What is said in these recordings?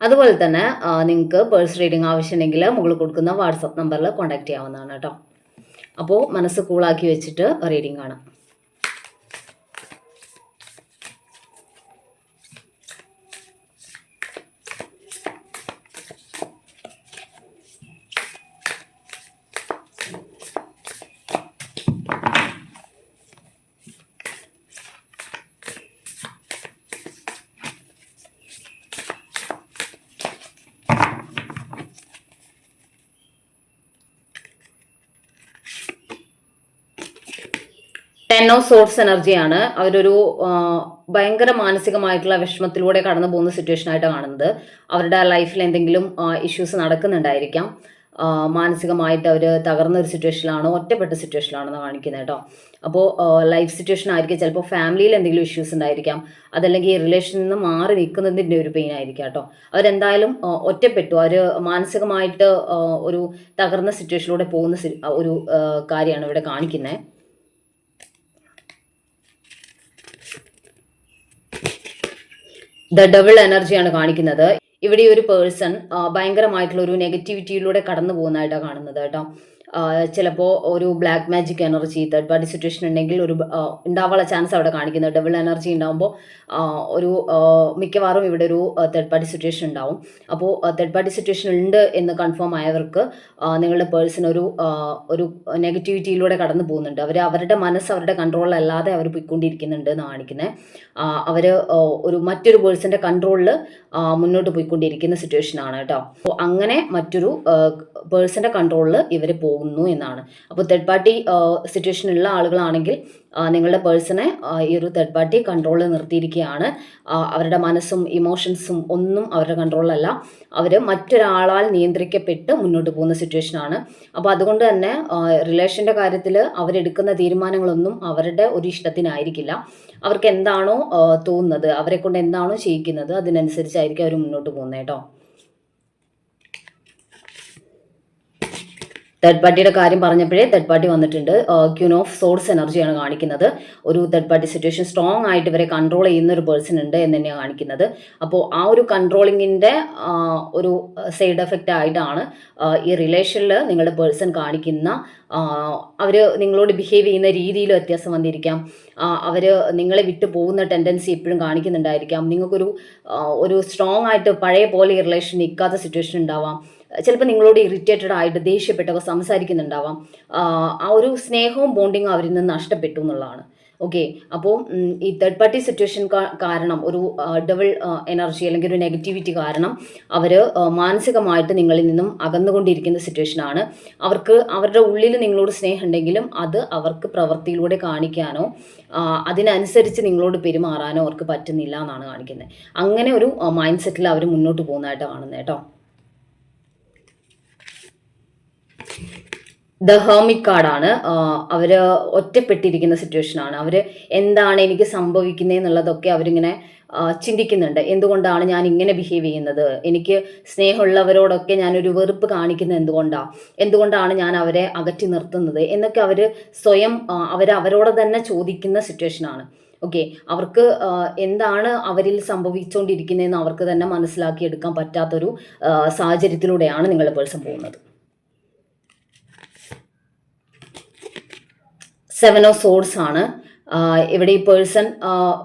അതുപോലെ തന്നെ നിങ്ങൾക്ക് പേഴ്സ് റീഡിംഗ് ആവശ്യമുണ്ടെങ്കിൽ മുകളിൽ കൊടുക്കുന്ന വാട്സപ്പ് നമ്പറിൽ കോൺടാക്റ്റ് ചെയ്യാവുന്നതാണ് കേട്ടോ. അപ്പോൾ മനസ്സ് കൂളാക്കി വെച്ചിട്ട് റീഡിംഗ് കാണാം. ടെൻ ഓഫ് സോർട്സ് എനർജിയാണ് അവരൊരു ഭയങ്കര മാനസികമായിട്ടുള്ള വിഷമത്തിലൂടെ കടന്നു പോകുന്ന സിറ്റുവേഷൻ ആയിട്ട് കാണുന്നത്. അവരുടെ ലൈഫിൽ എന്തെങ്കിലും ഇഷ്യൂസ് നടക്കുന്നുണ്ടായിരിക്കാം. മാനസികമായിട്ട് അവർ തകർന്ന ഒരു സിറ്റുവേഷനിലാണോ ഒറ്റപ്പെട്ട സിറ്റുവേഷനിലാണെന്ന് കാണിക്കുന്നത് കേട്ടോ. അപ്പോൾ ലൈഫ് സിറ്റുവേഷൻ ആയിരിക്കും. ചിലപ്പോൾ ഫാമിലിയിൽ എന്തെങ്കിലും ഇഷ്യൂസ് ഉണ്ടായിരിക്കാം. അതല്ലെങ്കിൽ ഈ റിലേഷനിൽ നിന്ന് മാറി നിൽക്കുന്നതിന്റെ ഒരു പെയിൻ ആയിരിക്കാം കേട്ടോ. അവരെന്തായാലും ഒറ്റപ്പെട്ടു. അവർ മാനസികമായിട്ട് ഒരു തകർന്ന സിറ്റുവേഷനിലൂടെ പോകുന്ന ഒരു കാര്യമാണ് ഇവിടെ കാണിക്കുന്നത്. ദ ഡബിൾ എനർജിയാണ് കാണിക്കുന്നത്. ഇവിടെ ഒരു പേഴ്സൺ ഭയങ്കരമായിട്ടുള്ള ഒരു നെഗറ്റിവിറ്റിയിലൂടെ കടന്നു പോകുന്നതായിട്ടാണ് കാണുന്നത് കേട്ടോ. ചിലപ്പോൾ ഒരു black magic energy third party situation ഉണ്ടെങ്കിൽ ഒരു ഉണ്ടാവാനുള്ള ചാൻസ് അവിടെ കാണിക്കുന്നത് ഡബിൾ എനർജി ഉണ്ടാകുമ്പോൾ ഒരു മിക്കവാറും ഇവിടെ ഒരു തേർഡ് പാർട്ടി സിറ്റുവേഷൻ ഉണ്ടാവും. അപ്പോൾ തേർഡ് പാർട്ടി സിറ്റുവേഷൻ ഉണ്ട് എന്ന് കൺഫേം ആയവർക്ക് നിങ്ങളുടെ പേഴ്സൺ ഒരു ഒരു നെഗറ്റിവിറ്റിയിലൂടെ കടന്നു പോകുന്നുണ്ട്. അവർ അവരുടെ മനസ്സ് അവരുടെ കൺട്രോളിലല്ലാതെ അവർ പോയിക്കൊണ്ടിരിക്കുന്നുണ്ട് എന്ന് കാണിക്കുന്നത് അവർ ഒരു മറ്റൊരു പേഴ്സന്റെ കൺട്രോളിൽ മുന്നോട്ട് പോയിക്കൊണ്ടിരിക്കുന്ന സിറ്റുവേഷൻ ആണ് കേട്ടോ. അപ്പോൾ അങ്ങനെ മറ്റൊരു പേഴ്സന്റെ കൺട്രോളിൽ ഇവർ പോകുന്നു എന്നാണ്. അപ്പോൾ തേർഡ് പാർട്ടി സിറ്റുവേഷനിലുള്ള ആളുകളാണെങ്കിൽ നിങ്ങളുടെ പേഴ്സണെ ഈ ഒരു തേർഡ് പാർട്ടി കൺട്രോളിൽ നിർത്തിയിരിക്കുകയാണ്. അവരുടെ മനസ്സും ഇമോഷൻസും ഒന്നും അവരുടെ കൺട്രോളിലല്ല അവർ മറ്റൊരാളാൽ നിയന്ത്രിക്കപ്പെട്ട് മുന്നോട്ട് പോകുന്ന സിറ്റുവേഷനാണ് അപ്പോൾ അതുകൊണ്ട് തന്നെ റിലേഷന്റെ കാര്യത്തിൽ അവരെടുക്കുന്ന തീരുമാനങ്ങളൊന്നും അവരുടെ ഒരു ഇഷ്ടത്തിനായിരിക്കില്ല. അവർക്ക് എന്താണോ തോന്നുന്നത് അവരെ കൊണ്ട് എന്താണോ ചെയ്യിക്കുന്നത് അതിനനുസരിച്ചായിരിക്കും അവർ മുന്നോട്ട് പോകുന്നത് കേട്ടോ. തേർഡ് പാർട്ടിയുടെ കാര്യം പറഞ്ഞപ്പോഴേ തേർഡ് പാർട്ടി വന്നിട്ടുണ്ട്. ക്യൂൻ ഓഫ് സോഴ്സ് എനർജിയാണ് കാണിക്കുന്നത്. ഒരു തേർഡ് പാർട്ടി സിറ്റുവേഷൻ സ്ട്രോങ് ആയിട്ട് ഇവരെ കൺട്രോൾ ചെയ്യുന്ന ഒരു പേഴ്സൺ ഉണ്ട് എന്ന് തന്നെയാണ് കാണിക്കുന്നത്. അപ്പോൾ ആ ഒരു കൺട്രോളിങ്ങിന്റെ ഒരു സൈഡ് എഫക്റ്റ് ആയിട്ടാണ് ഈ റിലേഷനിൽ നിങ്ങളുടെ പേഴ്സൺ കാണിക്കുന്ന അവർ നിങ്ങളോട് ബിഹേവ് ചെയ്യുന്ന രീതിയിൽ വ്യത്യാസം വന്നിരിക്കാം. അവർ നിങ്ങളെ വിട്ടു പോകുന്ന ടെൻഡൻസി എപ്പോഴും കാണിക്കുന്നുണ്ടായിരിക്കാം. നിങ്ങൾക്കൊരു ഒരു സ്ട്രോങ് ആയിട്ട് പഴയ പോലെ ഈ റിലേഷൻ നിൽക്കാത്ത സിറ്റുവേഷൻ ഉണ്ടാവാം. ചിലപ്പോൾ നിങ്ങളോട് ഇറിറ്റേറ്റഡ് ആയിട്ട് ദേഷ്യപ്പെട്ടൊക്കെ സംസാരിക്കുന്നുണ്ടാവാം. ആ ഒരു സ്നേഹവും ബോണ്ടിങ്ങും അവരിൽ നിന്ന് നഷ്ടപ്പെട്ടു എന്നുള്ളതാണ്. ഓക്കെ അപ്പോൾ ഈ തേർഡ് പാർട്ടി സിറ്റുവേഷൻ കാരണം ഒരു ഡബിൾ എനർജി അല്ലെങ്കിൽ ഒരു നെഗറ്റിവിറ്റി കാരണം അവർ മാനസികമായിട്ട് നിങ്ങളിൽ നിന്നും അകന്നുകൊണ്ടിരിക്കുന്ന സിറ്റുവേഷനാണ് അവർക്ക് അവരുടെ ഉള്ളിൽ നിങ്ങളോട് സ്നേഹം ഉണ്ടെങ്കിലും അത് അവർക്ക് പ്രവൃത്തിയിലൂടെ കാണിക്കാനോ അതിനനുസരിച്ച് നിങ്ങളോട് പെരുമാറാനോ അവർക്ക് പറ്റുന്നില്ല എന്നാണ് കാണിക്കുന്നത്. അങ്ങനെ ഒരു മൈൻഡ് സെറ്റിൽ അവർ മുന്നോട്ട് പോകുന്നതായിട്ട് കാണുന്നത് കേട്ടോ. ദ ഹേമിക് കാർഡാണ്. അവർ ഒറ്റപ്പെട്ടിരിക്കുന്ന സിറ്റുവേഷനാണ് അവർ എന്താണ് എനിക്ക് സംഭവിക്കുന്നത് എന്നുള്ളതൊക്കെ അവരിങ്ങനെ ചിന്തിക്കുന്നുണ്ട്. എന്തുകൊണ്ടാണ് ഞാൻ ഇങ്ങനെ ബിഹേവ് ചെയ്യുന്നത്? എനിക്ക് സ്നേഹമുള്ളവരോടൊക്കെ ഞാനൊരു വെറുപ്പ് കാണിക്കുന്നത് എന്തുകൊണ്ടാണ് എന്തുകൊണ്ടാണ് ഞാൻ അവരെ അകറ്റി നിർത്തുന്നത്? എന്നൊക്കെ അവർ സ്വയം അവർ അവരോട് തന്നെ ചോദിക്കുന്ന സിറ്റുവേഷനാണ് ഓക്കെ അവർക്ക് എന്താണ് അവരിൽ സംഭവിച്ചുകൊണ്ടിരിക്കുന്നതെന്ന് അവർക്ക് തന്നെ മനസ്സിലാക്കിയെടുക്കാൻ പറ്റാത്തൊരു സാഹചര്യത്തിലൂടെയാണ് നിങ്ങളുടെ പേഴ്സൺ സെവൻ ഓഫ് സോഡ്സ് ആണ്. ഇവിടെ ഈ പേഴ്സൺ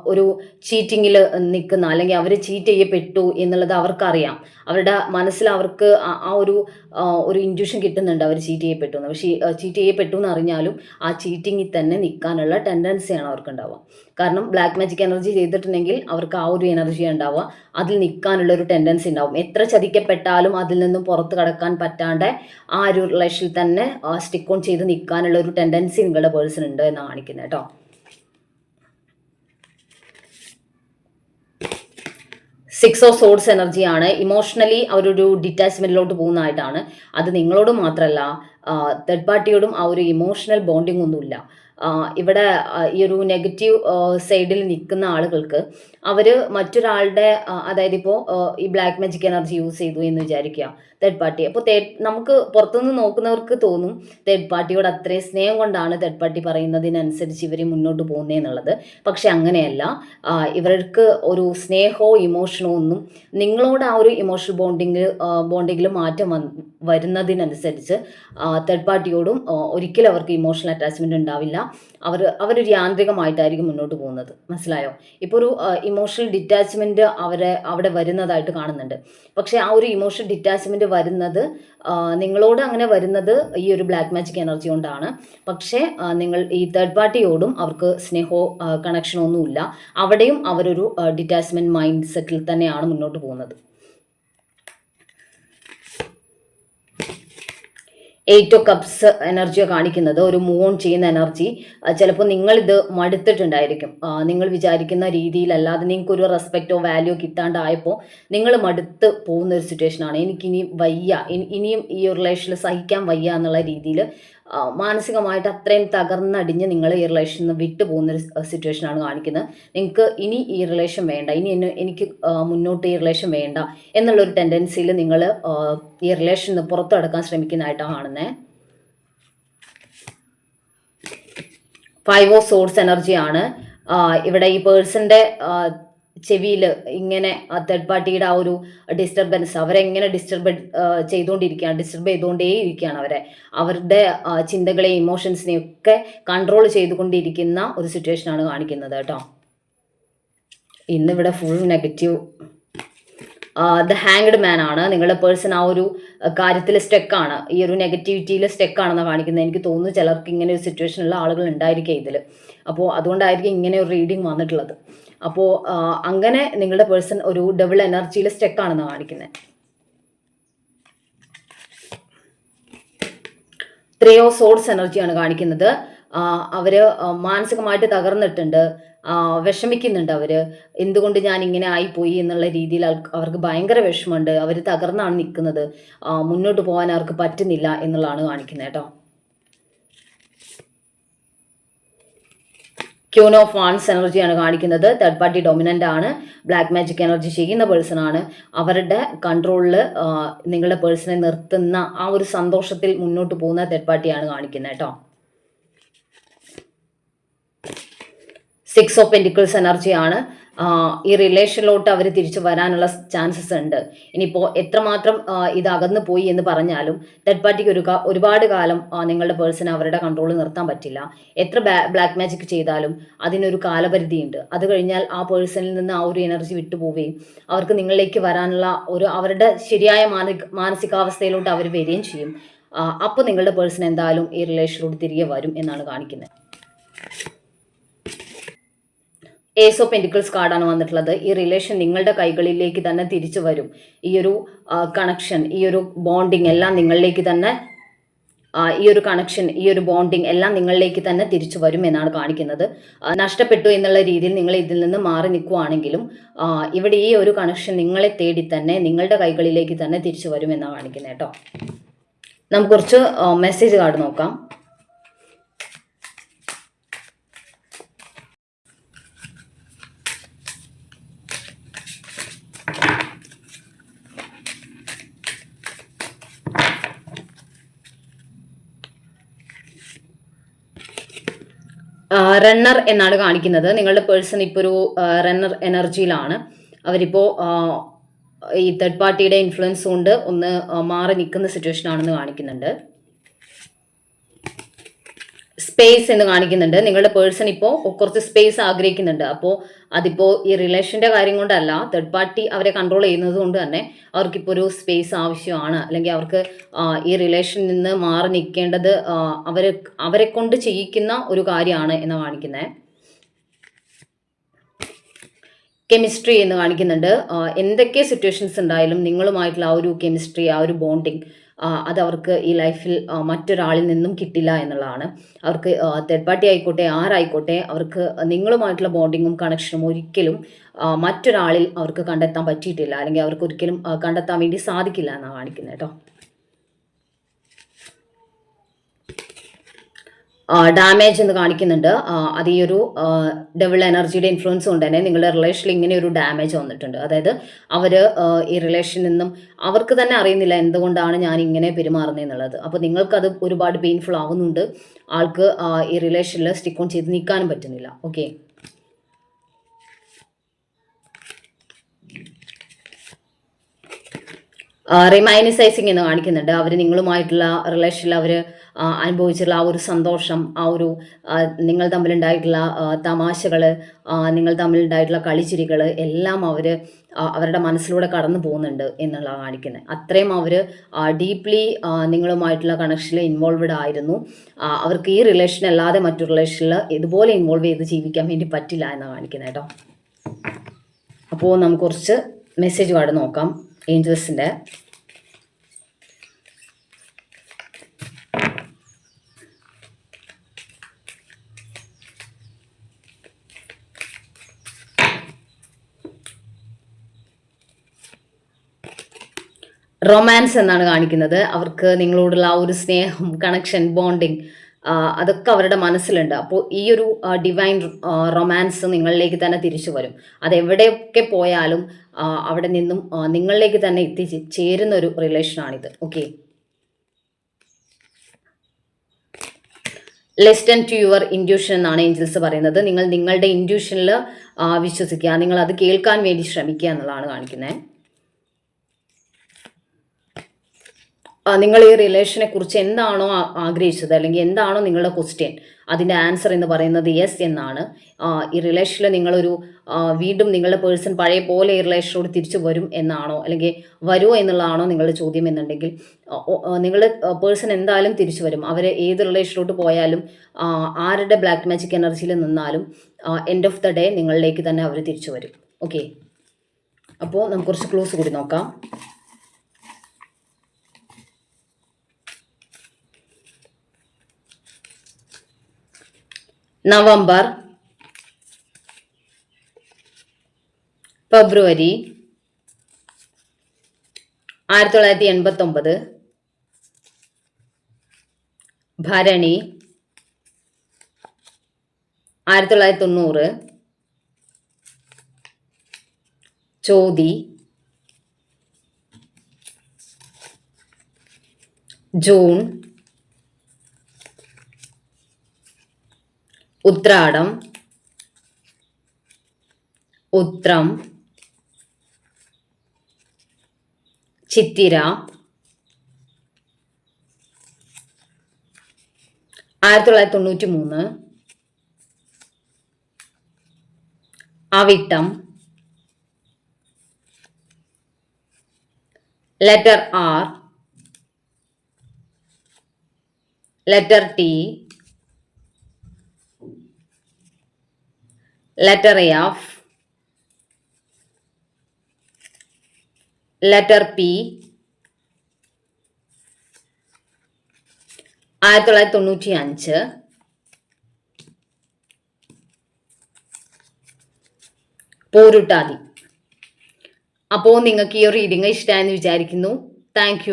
ഒരു ചീറ്റിങ്ങിൽ നിൽക്കുന്ന അല്ലെങ്കിൽ അവർ ചീറ്റ് ചെയ്യപ്പെട്ടു എന്നുള്ളത് അവർക്കറിയാം. അവരുടെ മനസ്സിൽ അവർക്ക് ആ ഒരു ഒരു ഇൻജുഷൻ കിട്ടുന്നുണ്ട് അവർ ചീറ്റ് ചെയ്യപ്പെട്ടു എന്ന്. പക്ഷേ ചീറ്റ് ചെയ്യപ്പെട്ടു എന്ന് അറിഞ്ഞാലും ആ ചീറ്റിങ്ങിൽ തന്നെ നിൽക്കാനുള്ള ടെൻഡൻസിയാണ് അവർക്ക് ഉണ്ടാവുക കാരണം ബ്ലാക്ക് മാജിക് എനർജി ചെയ്തിട്ടുണ്ടെങ്കിൽ അവർക്ക് ആ ഒരു എനർജി ഉണ്ടാവുക. അതിൽ നിൽക്കാനുള്ള ഒരു ടെൻഡൻസി ഉണ്ടാവും. എത്ര ചതിക്കപ്പെട്ടാലും അതിൽ നിന്നും പുറത്ത് കടക്കാൻ പറ്റാണ്ട് ആ ഒരു റിലേഷനിൽ തന്നെ സ്റ്റിക്ക് ഓൺ ചെയ്ത് നിൽക്കാനുള്ള ഒരു ടെൻഡൻസി നിങ്ങളുടെ പേഴ്സൺ ഉണ്ട് എന്ന് കാണിക്കുന്നത് കേട്ടോ. സിക്സ് ഓഫ് സോഡ്സ് എനർജിയാണ് ഇമോഷണലി അവരൊരു ഡിറ്റാച്ച്മെന്റിലോട്ട് പോകുന്നതായിട്ടാണ്. അത് നിങ്ങളോട് മാത്രമല്ല തേർഡ് പാർട്ടിയോടും ആ ഒരു ഇമോഷണൽ ബോണ്ടിങ് ഒന്നുമില്ല. ഇവിടെ ഈ ഒരു നെഗറ്റീവ് സൈഡിൽ നിൽക്കുന്ന ആളുകൾക്ക് അവർ മറ്റൊരാളുടെ അതായത് ഇപ്പോൾ ഈ ബ്ലാക്ക് മാജിക് എനർജി യൂസ് ചെയ്തു എന്ന് വിചാരിക്കുക. തേർഡ് പാർട്ടി അപ്പോൾ തേർഡ് നമുക്ക് പുറത്തുനിന്ന് നോക്കുന്നവർക്ക് തോന്നും തേർഡ് പാർട്ടിയോട് അത്രയും സ്നേഹം കൊണ്ടാണ് തേർഡ് പാർട്ടി പറയുന്നതിനനുസരിച്ച് ഇവർ മുന്നോട്ട് പോകുന്നതെന്നുള്ളത് പക്ഷെ അങ്ങനെയല്ല. ഇവർക്ക് ഒരു സ്നേഹമോ ഇമോഷനോ ഒന്നും നിങ്ങളോട് ആ ഒരു ഇമോഷണൽ ബോണ്ടിങ് ബോണ്ടിങ്ങിൽ മാറ്റം വരുന്നതിനനുസരിച്ച് തേർഡ് പാർട്ടിയോടും ഒരിക്കലും അവർക്ക് ഇമോഷണൽ അറ്റാച്ച്മെന്റ് ഉണ്ടാവില്ല. അവർ അവരൊരു യാന്ത്രികമായിട്ടായിരിക്കും മുന്നോട്ട് പോകുന്നത്. മനസ്സിലായോ? ഇപ്പോൾ ഒരു ഇമോഷണൽ ഡിറ്റാച്ച്മെന്റ് അവരെ അവിടെ വരുന്നതായിട്ട് കാണുന്നുണ്ട്. പക്ഷേ ആ ഒരു ഇമോഷണൽ ഡിറ്റാച്ച്മെന്റ് വരുന്നത് നിങ്ങളോട് അങ്ങനെ വരുന്നത് ഈ ഒരു ബ്ലാക്ക് മാജിക് എനർജി കൊണ്ടാണ്. പക്ഷേ നിങ്ങൾ ഈ തേർഡ് പാർട്ടിയോടും അവർക്ക് സ്നേഹോ കണക്ഷനോ ഒന്നുമില്ല. അവിടെയും അവരൊരു ഡിറ്റാച്ച്മെന്റ് മൈൻഡ് സെറ്റിൽ തന്നെയാണ് മുന്നോട്ട് പോകുന്നത്. എയ്റ്റ് ഓ കപ്സ് എനർജിയോ കാണിക്കുന്നത് ഒരു മൂവ് ഓൺ ചെയ്യുന്ന എനർജി ചിലപ്പോൾ നിങ്ങളിത് മടുത്തിട്ടുണ്ടായിരിക്കും. നിങ്ങൾ വിചാരിക്കുന്ന രീതിയിലല്ലാതെ നിങ്ങൾക്ക് ഒരു റെസ്പെക്റ്റോ വാല്യൂ കിട്ടാണ്ടായപ്പോൾ നിങ്ങൾ മടുത്ത് പോകുന്ന ഒരു സിറ്റുവേഷനാണ് എനിക്കിനിയും വയ്യ. ഇനി- ഇനിയും ഈ റിലേഷനിൽ സഹിക്കാൻ വയ്യ എന്നുള്ള രീതിയിൽ മാനസികമായിട്ട് അത്രയും തകർന്നടിഞ്ഞ് നിങ്ങൾ ഈ റിലേഷൻ നിന്ന് വിട്ടു പോകുന്നൊരു സിറ്റുവേഷനാണ് കാണിക്കുന്നത്. നിങ്ങൾക്ക് ഇനി ഈ റിലേഷൻ വേണ്ട. ഇനി എന്നെ എനിക്ക് മുന്നോട്ട് ഈ റിലേഷൻ വേണ്ട എന്നുള്ളൊരു ടെൻഡൻസിയിൽ നിങ്ങൾ ഈ റിലേഷൻ നിന്ന് പുറത്തു കടക്കാൻ ശ്രമിക്കുന്നതായിട്ടാണ് കാണുന്നത് ഫൈവ് ഓഫ് സോഴ്സ് എനർജിയാണ് ഇവിടെ ഈ പേഴ്സന്റെ ചെവിയിൽ ഇങ്ങനെ തേർഡ് പാർട്ടിയുടെ ആ ഒരു ഡിസ്റ്റർബൻസ് അവരെങ്ങനെ ഡിസ്റ്റർബ് ചെയ്തുകൊണ്ടിരിക്കുകയാണ് ഡിസ്റ്റർബ് ചെയ്തുകൊണ്ടേ ഇരിക്കുകയാണ് അവരെ. അവരുടെ ചിന്തകളെ ഇമോഷൻസിനെയും ഒക്കെ കൺട്രോൾ ചെയ്തുകൊണ്ടിരിക്കുന്ന ഒരു സിറ്റുവേഷനാണ് കാണിക്കുന്നത് കേട്ടോ. ഇന്നിവിടെ full negative the hanged man ആണ്. നിങ്ങളുടെ പേഴ്സൺ ആ ഒരു കാര്യത്തിൽ സ്റ്റെക്കാണ് ഈ ഒരു നെഗറ്റിവിറ്റിയിൽ സ്റ്റെക്കാണെന്ന് കാണിക്കുന്നത്. എനിക്ക് തോന്നുന്നു ചിലർക്ക് ഇങ്ങനെ ഒരു സിറ്റുവേഷനുള്ള ആളുകൾ ഉണ്ടായിരിക്കും ഇതിൽ അപ്പോൾ അതുകൊണ്ടായിരിക്കും ഇങ്ങനെ ഒരു റീഡിങ് വന്നിട്ടുള്ളത്. അപ്പോൾ അങ്ങനെ നിങ്ങളുടെ പേഴ്സൺ ഒരു ഡബിൾ എനർജിയിൽ സ്റ്റെക്കാണെന്ന് കാണിക്കുന്നത് ത്രയോ സോഴ്സ് എനർജിയാണ് കാണിക്കുന്നത്. അവർ മാനസികമായിട്ട് തകർന്നിട്ടുണ്ട്. വിഷമിക്കുന്നുണ്ട് അവർ. എന്തുകൊണ്ട് ഞാൻ ഇങ്ങനെ ആയിപ്പോയി എന്നുള്ള രീതിയിൽ അവർക്ക് ഭയങ്കര വിഷമമുണ്ട്. അവർ തകർന്നാണ് നിൽക്കുന്നത്. മുന്നോട്ട് പോകാൻ അവർക്ക് പറ്റുന്നില്ല എന്നുള്ളതാണ് കാണിക്കുന്നത് കേട്ടോ. ക്യൂൻ ഓഫ് വാൺസ് എനർജിയാണ് കാണിക്കുന്നത്. തേർഡ് പാർട്ടി ഡൊമിനന്റ് ആണ്. ബ്ലാക്ക് മാജിക് എനർജി ചെയ്യുന്ന പേഴ്സൺ ആണ്. അവരുടെ കൺട്രോളിൽ നിങ്ങളുടെ പേഴ്സണെ നിർത്തുന്ന ആ ഒരു സന്തോഷത്തിൽ മുന്നോട്ട് പോകുന്ന തേർഡ് പാർട്ടിയാണ് കാണിക്കുന്നത് കേട്ടോ. സിക്സ് ഓഫ് പെന്റിക്കിൾസ് എനർജിയാണ് ഈ റിലേഷനിലോട്ട് അവർ തിരിച്ചു വരാനുള്ള ചാൻസസ് ഉണ്ട്. ഇനിയിപ്പോൾ എത്രമാത്രം ഇത് അകന്നു പോയി എന്ന് പറഞ്ഞാലും തേർഡ് പാർട്ടിക്ക് ഒരു ഒരുപാട് കാലം നിങ്ങളുടെ പേഴ്സൺ അവരുടെ കൺട്രോളിൽ നിർത്താൻ പറ്റില്ല. എത്ര ബ്ലാക്ക് മാജിക് ചെയ്താലും അതിനൊരു കാലപരിധിയുണ്ട്. അത് കഴിഞ്ഞാൽ ആ പേഴ്സണിൽ നിന്ന് ആ ഒരു എനർജി വിട്ടുപോവുകയും അവർക്ക് നിങ്ങളിലേക്ക് വരാനുള്ള ഒരു അവരുടെ ശരിയായ മാനസികാവസ്ഥയിലോട്ട് അവർ വരികയും ചെയ്യും. അപ്പോൾ നിങ്ങളുടെ പേഴ്സൺ എന്തായാലും ഈ റിലേഷനിലോട്ട് തിരികെ വരും എന്നാണ് കാണിക്കുന്നത്. ഏസ് ഓഫ് പെന്റിക്കിൾസ് കാർഡാണ് വന്നിട്ടുള്ളത്. ഈ റിലേഷൻ നിങ്ങളുടെ കൈകളിലേക്ക് തന്നെ തിരിച്ചു വരും. ഈ ഒരു കണക്ഷൻ ഈ ഒരു ബോണ്ടിങ് എല്ലാം നിങ്ങളിലേക്ക് തന്നെ ഈ ഒരു കണക്ഷൻ ഈ ഒരു ബോണ്ടിങ് എല്ലാം നിങ്ങളിലേക്ക് തന്നെ തിരിച്ചു വരും എന്നാണ് കാണിക്കുന്നത്. നഷ്ടപ്പെട്ടു എന്നുള്ള രീതിയിൽ നിങ്ങൾ ഇതിൽ നിന്ന് മാറി നിൽക്കുവാണെങ്കിലും ഇവിടെ ഈ ഒരു കണക്ഷൻ നിങ്ങളെ തേടി തന്നെ നിങ്ങളുടെ കൈകളിലേക്ക് തന്നെ തിരിച്ചു വരും എന്നാണ് കാണിക്കുന്നത് കേട്ടോ. നമുക്ക് കുറച്ച് മെസ്സേജ് കാർഡ് നോക്കാം. റണ്ണർ എന്നാണ് കാണിക്കുന്നത്. നിങ്ങളുടെ പേഴ്സൺ ഇപ്പോൾ ഒരു റണ്ണർ എനർജിയിലാണ് അവരിപ്പോൾ ഈ തേർഡ് പാർട്ടിയുടെ ഇൻഫ്ലുവൻസ് കൊണ്ട് ഒന്ന് മാറി നിൽക്കുന്ന സിറ്റുവേഷൻ ആണെന്ന് കാണിക്കുന്നുണ്ട്. സ്പേസ് എന്ന് കാണിക്കുന്നുണ്ട്. നിങ്ങളുടെ പേഴ്സൺ ഇപ്പോൾ കുറച്ച് സ്പേസ് ആഗ്രഹിക്കുന്നുണ്ട്. അപ്പോൾ അതിപ്പോൾ ഈ റിലേഷന്റെ കാര്യം കൊണ്ടല്ല തേർഡ് പാർട്ടി അവരെ കൺട്രോൾ ചെയ്യുന്നത് കൊണ്ട് തന്നെ അവർക്കിപ്പോൾ ഒരു സ്പേസ് ആവശ്യമാണ്. അല്ലെങ്കിൽ അവർക്ക് ഈ റിലേഷനിൽ നിന്ന് മാറി നിൽക്കേണ്ടത് അവർ അവരെ കൊണ്ട് ചെയ്യിക്കുന്ന ഒരു കാര്യമാണ് എന്ന് കാണിക്കുന്നത് കെമിസ്ട്രി എന്ന് കാണിക്കുന്നുണ്ട്. എന്തൊക്കെ സിറ്റുവേഷൻസ് ഉണ്ടായാലും നിങ്ങളുമായിട്ടുള്ള ആ ഒരു കെമിസ്ട്രി ആ ഒരു ബോണ്ടിങ് അത് അവർക്ക് ഈ ലൈഫിൽ മറ്റൊരാളിൽ നിന്നും കിട്ടില്ല എന്നുള്ളതാണ്. അവർക്ക് തേർഡ് പാർട്ടി ആയിക്കോട്ടെ ആരായിക്കോട്ടെ അവർക്ക് നിങ്ങളുമായിട്ടുള്ള ബോണ്ടിങ്ങും കണക്ഷനും ഒരിക്കലും മറ്റൊരാളിൽ അവർക്ക് കണ്ടെത്താൻ പറ്റിയിട്ടില്ല. അല്ലെങ്കിൽ അവർക്ക് ഒരിക്കലും കണ്ടെത്താൻ വേണ്ടി സാധിക്കില്ല എന്നാണ് കാണിക്കുന്നത് കേട്ടോ. ഡാമേജ് എന്ന് കാണിക്കുന്നുണ്ട്. അത് ഈ ഒരു ഡബിൾ എനർജിയുടെ ഇൻഫ്ലുവൻസ് കൊണ്ട് തന്നെ നിങ്ങളുടെ റിലേഷനിൽ ഇങ്ങനെ ഒരു ഡാമേജ് വന്നിട്ടുണ്ട്. അതായത് അവർ ഈ റിലേഷനിൽ നിന്നും അവർക്ക് തന്നെ അറിയുന്നില്ല എന്തുകൊണ്ടാണ് ഞാൻ ഇങ്ങനെ പെരുമാറുന്നത് എന്നുള്ളത്. അപ്പോൾ നിങ്ങൾക്കത് ഒരുപാട് പെയിൻഫുൾ ആവുന്നുണ്ട്. ആൾക്ക് ഈ റിലേഷനിൽ സ്റ്റിക്ക് ഓൺ ചെയ്ത് നിൽക്കാനും പറ്റുന്നില്ല. ഓക്കെ റിമൈനിസൈസിങ് എന്ന് കാണിക്കുന്നുണ്ട്. അവർ നിങ്ങളുമായിട്ടുള്ള റിലേഷനിൽ അവർ അനുഭവിച്ചിട്ടുള്ള ആ ഒരു സന്തോഷം ആ ഒരു നിങ്ങൾ തമ്മിലുണ്ടായിട്ടുള്ള തമാശകൾ നിങ്ങൾ തമ്മിലുണ്ടായിട്ടുള്ള കളിച്ചിരികൾ എല്ലാം അവർ അവരുടെ മനസ്സിലൂടെ കടന്നു പോകുന്നുണ്ട് എന്നുള്ള കാണിക്കുന്നത്. അത്രയും അവർ ഡീപ്ലി നിങ്ങളുമായിട്ടുള്ള കണക്ഷനിൽ ഇൻവോൾവ്ഡ് ആയിരുന്നു. അവർക്ക് ഈ റിലേഷൻ അല്ലാതെ മറ്റു റിലേഷനിൽ ഇതുപോലെ ഇൻവോൾവ് ചെയ്ത് ജീവിക്കാൻ വേണ്ടി പറ്റില്ല എന്നാണ് കാണിക്കുന്നത് കേട്ടോ. അപ്പോൾ നമുക്ക് കുറച്ച് മെസ്സേജ് പാട് നോക്കാം. ഏഞ്ചൽസിന്റെ റൊമാൻസ് എന്നാണ് കാണിക്കുന്നത്. അവർക്ക് നിങ്ങളോടുള്ള ആ ഒരു സ്നേഹം കണക്ഷൻ ബോണ്ടിങ് അതൊക്കെ അവരുടെ മനസ്സിലുണ്ട്. അപ്പോൾ ഈ ഒരു ഡിവൈൻ റൊമാൻസ് നിങ്ങളിലേക്ക് തന്നെ തിരിച്ചു വരും. അതെവിടെയൊക്കെ പോയാലും അവിടെ നിന്നും നിങ്ങളിലേക്ക് തന്നെ എത്തി ചേരുന്ന ഒരു റിലേഷനാണിത് okay listen to your intuition എന്നാണ് ഏഞ്ചൽസ് പറയുന്നത്. നിങ്ങൾ നിങ്ങളുടെ ഇൻഡ്യൂഷനിൽ വിശ്വസിക്കുക. നിങ്ങൾ അത് കേൾക്കാൻ വേണ്ടി ശ്രമിക്കുക എന്നുള്ളതാണ് കാണിക്കുന്നത് നിങ്ങൾ ഈ റിലേഷനെ കുറിച്ച് എന്താണോ ആഗ്രഹിച്ചത്? അല്ലെങ്കിൽ എന്താണോ നിങ്ങളുടെ ക്വസ്റ്റ്യൻ അതിന്റെ ആൻസർ എന്ന് പറയുന്നത് യെസ് എന്നാണ്. ഈ റിലേഷനിൽ നിങ്ങളൊരു വീണ്ടും നിങ്ങളുടെ പേഴ്സൺ പഴയ പോലെ ഈ റിലേഷനോട് തിരിച്ചു വരും എന്നാണോ? അല്ലെങ്കിൽ വരുമോ എന്നുള്ളതാണോ നിങ്ങളുടെ ചോദ്യം എന്നുണ്ടെങ്കിൽ നിങ്ങളുടെ പേഴ്സൺ എന്തായാലും തിരിച്ചു വരും. അവർ ഏത് റിലേഷനിലോട്ട് പോയാലും ആരുടെ ബ്ലാക്ക് മാജിക് എനർജിയിൽ നിന്നാലും എൻഡ് ഓഫ് ദ ഡേ നിങ്ങളിലേക്ക് തന്നെ അവർ തിരിച്ചു വരും. ഓക്കെ അപ്പോൾ നമുക്ക് കുറച്ച് ക്ലോസ് കൂടി നോക്കാം. നവംബർ ഫെബ്രുവരി ആയിരത്തി തൊള്ളായിരത്തി എൺപത്തി ഒമ്പത് ഭരണി ആയിരത്തി തൊള്ളായിരത്തി തൊണ്ണൂറ് ചോതി ജൂൺ ഉത്രാടം ഉത്രം ചിത്തിര ആയിരത്തി തൊള്ളായിരത്തി തൊണ്ണൂറ്റി മൂന്ന് Avittam letter R letter T letter F, letter P, ആയിരത്തി തൊള്ളായിരത്തി തൊണ്ണൂറ്റി അഞ്ച് പോരുട്ടാതി. അപ്പോൾ നിങ്ങൾക്ക് ഈ റീഡിങ് ഇഷ്ടമായെന്ന് വിചാരിക്കുന്നു. താങ്ക്